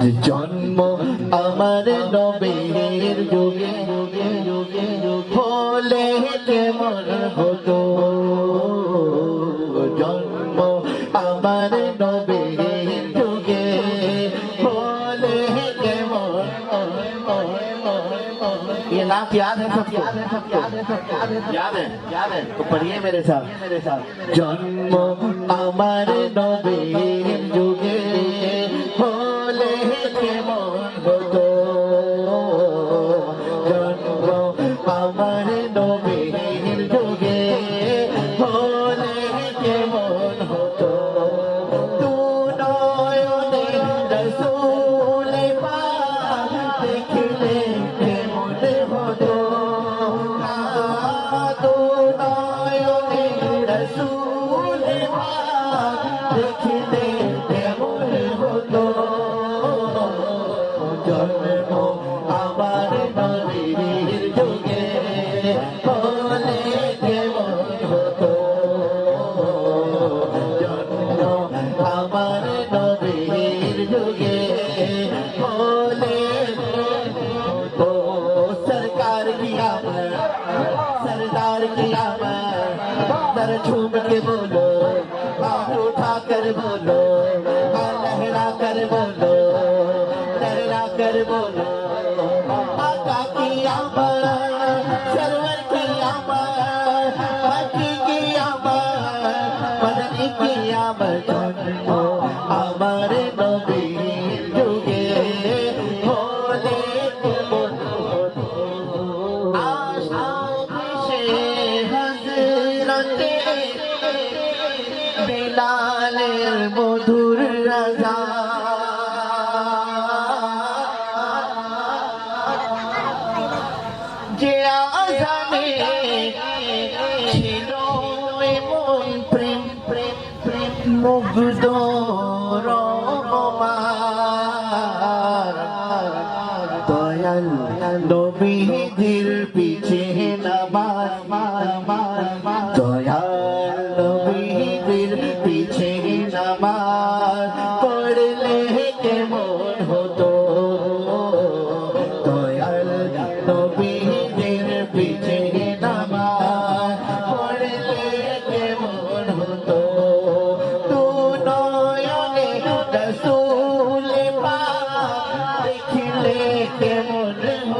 যে জন্ম আমার নবীর যুগে যুগে যুগে হলে কেমন হতো জন্ম আমার নবীর যুগে হলে কেমন ये नाम याद है सबको याद है याद है तो पढ़िए मेरे साथ मेरे साथ जन्म আমার নবীর যুগে আমার নবীর सरदार किया मैं सरदार किया मैं दर झूम के बोलो हाथ उठा कर बोलो लहरा कर बोलो लहरा कर बोलो। आका किया सरवर किया বিলালের মধুর রাজা। যে আজানে ছিল এমন প্রেম প্রেম প্রেম, মুগ্ধ রমার দয়াল নবীদের পিছে নামাজ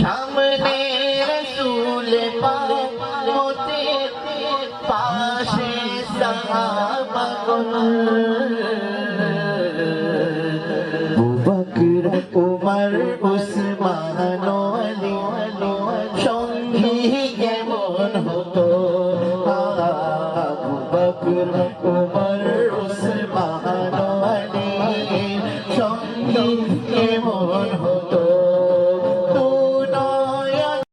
সামনে রসুল পাতে পাশে বুবকর উমর উসমান সঙ্গী